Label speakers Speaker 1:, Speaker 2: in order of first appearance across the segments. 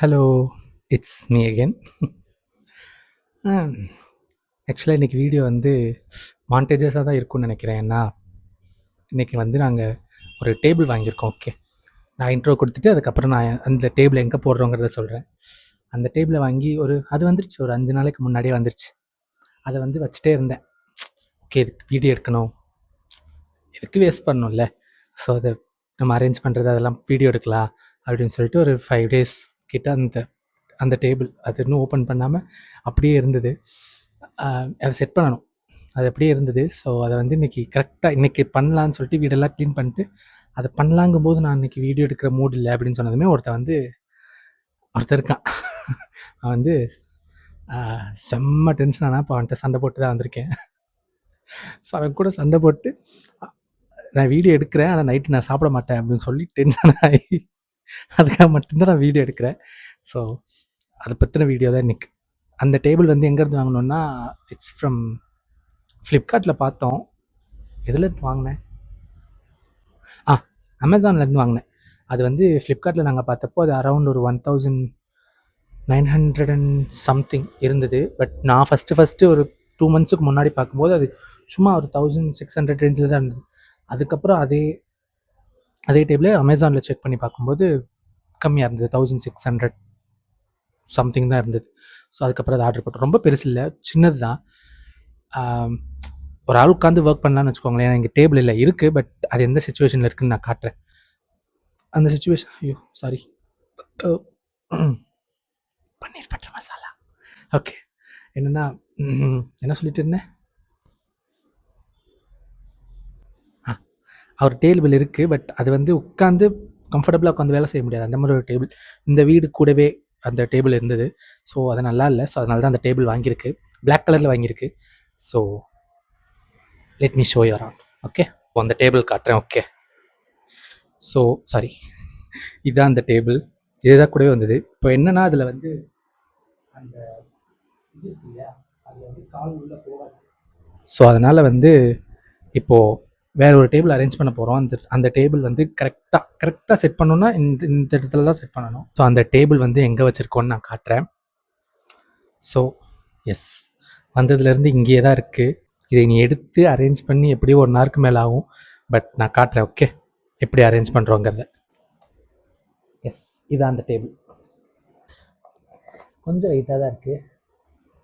Speaker 1: Hello it's me again ஆக்சுவலாக இன்றைக்கி video வந்து மாண்டேஜஸாக தான் இருக்கும்னு நினைக்கிறேன். ஏன்னா இன்றைக்கி வந்து நாங்கள் ஒரு டேபிள் வாங்கியிருக்கோம் ஓகே நான் இன்ட்ரோ கொடுத்துட்டு அதுக்கப்புறம் நான் அந்த டேபிள் எங்கே போடுறோங்கிறத சொல்கிறேன் அந்த டேபிளை வாங்கி ஒரு அது வந்துருச்சு ஒரு அஞ்சு நாளைக்கு முன்னாடியே வந்துருச்சு. அதை வந்து வச்சுட்டே இருந்தேன். ஓகே இதுக்கு வீடியோ எடுக்கணும். இதுக்கு வேஸ்ட் பண்ணணும்ல. ஸோ அதை நம்ம அரேஞ்ச் பண்ணுறது அதெல்லாம் வீடியோ எடுக்கலாம் அப்படின்னு சொல்லிட்டு ஒரு ஃபைவ் டேஸ் கிட்ட அந்த அந்த டேபிள் அது இன்னும் ஓப்பன் பண்ணாமல் அப்படியே இருந்தது. அதை செட் பண்ணணும். அது அப்படியே இருந்தது. ஸோ அதை வந்து இன்றைக்கி கரெக்டாக இன்றைக்கி பண்ணலான்னு சொல்லிட்டு வீடெல்லாம் க்ளீன் பண்ணிட்டு அதை பண்ணலாங்கும்போது நான் இன்றைக்கி வீடியோ எடுக்கிற மூட் இல்லை அப்படின்னு சொன்னதுமே ஒருத்தன் வந்து ஒருத்தர் இருக்கான். அவன் வந்து செம்ம டென்ஷன் ஆனால் இப்போ அவன்கிட்ட சண்டை போட்டு தான் வந்திருக்கேன். ஸோ அவன் கூட சண்டை போட்டு நான் வீடியோ எடுக்கிறேன் ஆனால் நைட்டு நான் சாப்பிட மாட்டேன் அப்படின்னு சொல்லி டென்ஷன் ஆகி. அதுக்காக மட்டும்தான் நான் வீடியோ எடுக்கிறேன். ஸோ அதை பற்றின வீடியோ தான் இன்றைக்கி அந்த டேபிள் வந்து எங்கேருந்து வாங்கினோன்னா இட்ஸ் ஃப்ரம் ஃப்ளிப்கார்ட்டில் பார்த்தோம். எதுல இருந்து வாங்கினேன்? ஆ அமேசான்லேருந்து வாங்கினேன். அது வந்து ஃப்ளிப்கார்ட்டில் நாங்கள் பார்த்தப்போ அது அரௌண்ட் ஒரு one thousand nine hundred and something இருந்தது. பட் நான் ஃபஸ்ட்டு ஃபஸ்ட்டு ஒரு டூ மந்த்ஸுக்கு முன்னாடி பார்க்கும்போது அது சும்மா ஒரு தௌசண்ட் சிக்ஸ் ஹண்ட்ரட் ரேஞ்சில் தான் இருந்தது. அதுக்கப்புறம் அதே அதே டேபிளே அமேசானில் செக் பண்ணி பார்க்கும்போது கம்மியாக இருந்தது. தௌசண்ட் சிக்ஸ் ஹண்ட்ரட் சம்திங் தான் இருந்தது. ஸோ அதுக்கப்புறம் அதை ஆர்டர் போட்டோம். ரொம்ப பெருசு இல்லை. சின்னது தான். ஒரு ஆள் உட்காந்து ஒர்க் பண்ணலான்னு வச்சுக்கோங்களேன். எங்கள் டேபிள் இல்லை. இருக்குது பட் அது எந்த சுச்சுவேஷனில் இருக்குன்னு நான் காட்டுறேன். அந்த சுச்சுவேஷன் ஐயோ sorry paneer butter masala. Okay என்னென்னா என்ன சொல்லிட்டு இருந்தேன் ஆ அவர் டேபிள் இருக்குது பட் அது வந்து உட்காந்து கம்ஃபர்டபுளாக உட்காந்து வேலை செய்ய முடியாது. அந்த மாதிரி ஒரு டேபிள். இந்த வீடு கூடவே அந்த டேபிள் இருந்தது. ஸோ அது நல்லா இல்லை. ஸோ அதனால தான் அந்த டேபிள் வாங்கியிருக்கு. பிளாக் கலரில் வாங்கியிருக்கு. So let me show your on okay அந்த டேபிள் காட்டுறேன். ஓகே ஸோ சாரி இதுதான் அந்த டேபிள். இதுதான் கூடவே வந்தது. இப்போ என்னன்னா அதில் வந்து அந்த இது இல்லையா அதில் வந்து கால் உள்ளே போகாது. ஸோ அதனால் வந்து இப்போது வேற ஒரு டேபிள் அரேஞ்ச் பண்ண போகிறோம் அந்த அந்த டேபிள் வந்து கரெக்டாக கரெக்டாக செட் பண்ணணும்னா இந்த இந்த இடத்துல தான் செட் பண்ணணும். ஸோ அந்த டேபிள் வந்து எங்கே வச்சுருக்கோன்னு நான் காட்டுறேன். ஸோ எஸ் வந்ததுலேருந்து இங்கேயே தான் இருக்குது இதை நீ எடுத்து அரேஞ்ச் பண்ணி எப்படியோ ஒரு நாளுக்கு மேலே ஆகும். பட் நான் காட்டுறேன் ஓகே எப்படி அரேஞ்ச் பண்ணுறோங்கிறத எஸ் இதான் அந்த டேபிள் கொஞ்சம் லைட்டாக தான் இருக்குது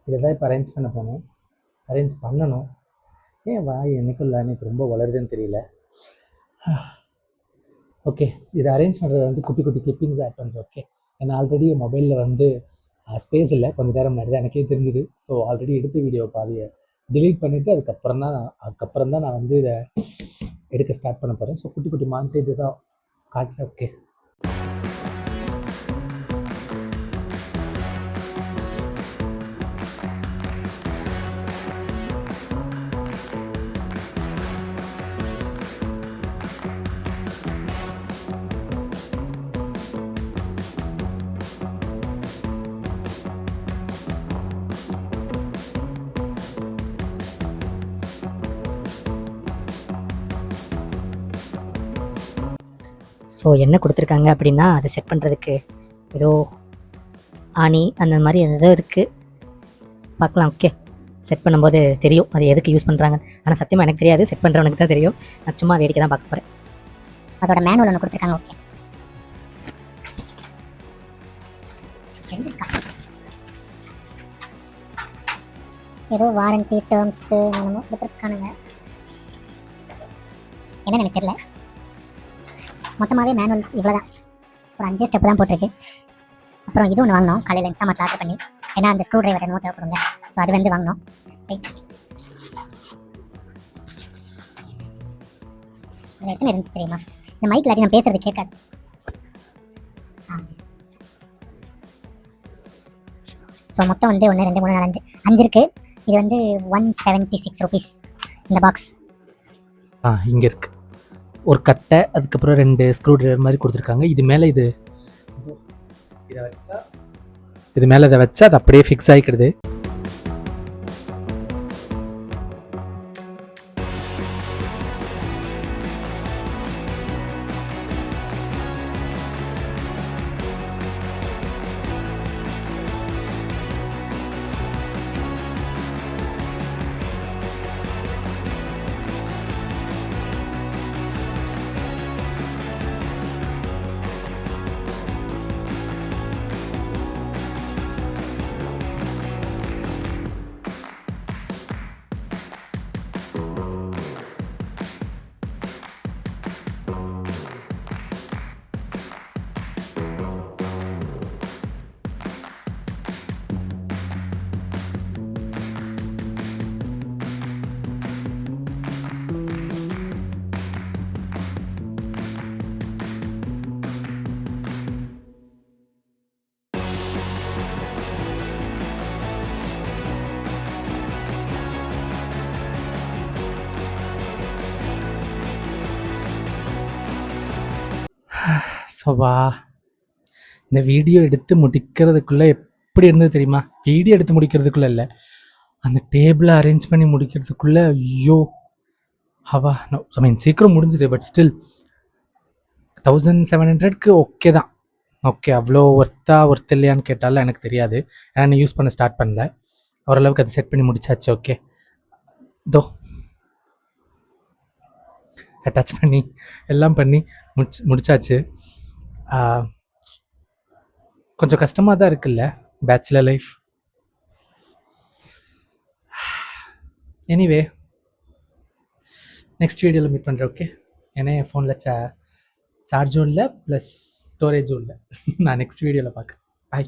Speaker 1: இதை தான் இப்போ அரேஞ்ச் பண்ண போகணும் அரேஞ்ச் பண்ணணும். ஏன் வாய் என்னைக்குள்ள எனக்கு ரொம்ப வளருதுன்னு தெரியல. ஓகே இதை அரேஞ்ச் பண்ணுறது வந்து குட்டி குட்டி கிளிப்பிங்ஸ் ஆட் பண்ணுறேன் ஓகே ஏன்னா ஆல்ரெடி மொபைலில் வந்து ஸ்பேஸ் இல்லை. கொஞ்ச நேரம் முன்னாடி தான் எனக்கே தெரிஞ்சுது. ஸோ ஆல்ரெடி எடுத்த வீடியோ பாதியை டிலீட் பண்ணிவிட்டு அதுக்கப்புறம் தான் அதுக்கப்புறம் தான் நான் வந்து இதை எடுக்க ஸ்டார்ட் பண்ண போகிறேன் ஸோ குட்டி குட்டி மாண்டேஜஸாக காட்டுறேன் ஓகே
Speaker 2: ஸோ என்ன கொடுத்துருக்காங்க அப்படின்னா அதை செட் பண்ணுறதுக்கு ஏதோ ஆணி அந்த மாதிரி ஏதோ இருக்குது பார்க்கலாம் ஓகே செட் பண்ணும்போது தெரியும் அது எதுக்கு யூஸ் பண்ணுறாங்க ஆனால் சத்தியமாக எனக்கு தெரியாது செட் பண்ணுறவனுக்கு தான் தெரியும். நான் சும்மா வேடிக்கை தான் பார்க்க போகிறேன்
Speaker 3: அதோட மேனுவல் ஒன்று கொடுத்துருக்காங்க ஓகே ஏதோ வாரண்டி டேர்ம்ஸு என்னமோ கொடுத்துருக்கானுங்க. என்னன்னு எனக்கு தெரியல. மொத்தமாகவே மேனுவல் இவ்வளோதான் ஒரு அஞ்சே ஸ்டெப் தான் போட்டிருக்கு. அப்புறம் இது ஒன்று வாங்கினோம். காலையில் எக்ஸாம் ஆர்டர் பண்ணி. ஏன்னா அந்த ஸ்க்ரூ டிரைவர் என்னமோ தேவைப்படுங்க ஸோ அது வந்து வாங்கினோம். அதில் எத்தனை இருந்துச்சு தெரியுமா? இந்த மைக்கில் அதிகம் நான் பேசுறது கேட்காது. ஸோ மொத்தம் வந்து ஒன்று ரெண்டு மூணு நாலு அஞ்சு. அஞ்சு இருக்குது இது வந்து ஒன் செவன்ட்டி சிக்ஸ் ருபீஸ் இந்த பாக்ஸ்
Speaker 1: ஆ இங்கே இருக்குது ஒரு கட்டை அதுக்கப்புறம் ரெண்டு ஸ்க்ரூ ட்ரைவர் மாதிரி கொடுத்துருக்காங்க. இது மேலே இது இதை வச்சா இது மேலே இதை வச்சா அது அப்படியே ஃபிக்ஸ் ஆகிக்கிடுது ஸோ வா இந்த வீடியோ எடுத்து முடிக்கிறதுக்குள்ளே எப்படி இருந்தது தெரியுமா? வீடியோ எடுத்து முடிக்கிறதுக்குள்ளே இல்லை. அந்த டேபிளை அரேஞ்ச் பண்ணி முடிக்கிறதுக்குள்ளே ஐயோ. ஹவா ஐ மீன் சீக்கிரம் முடிஞ்சுது பட் ஸ்டில் தௌசண்ட் செவன் ஹண்ட்ரட்க்கு ஓகே தான். ஓகே அவ்வளோ ஒர்த்தா ஒர்த் இல்லையான்னு கேட்டாலும் எனக்கு தெரியாது. ஏன்னா நான் யூஸ் பண்ண ஸ்டார்ட் பண்ணல. ஓரளவுக்கு அதை செட் பண்ணி முடிச்சாச்சு ஓகே தோ. டச் பண்ணி எல்லாம் பண்ணி முடிச்சு முடிச்சாச்சு. கொஞ்சம் கஷ்டமாக தான் இருக்குல்ல பேச்சுலர் லைஃப் எனிவே நெக்ஸ்ட் வீடியோவில் மீட் பண்ணுறேன் ஓகே ஏன்னா என் ஃபோனில் சா சார்ஜும் இல்லை ப்ளஸ் ஸ்டோரேஜும் இல்லை. நான் நெக்ஸ்ட் வீடியோவில் பார்க்குறேன். பாய்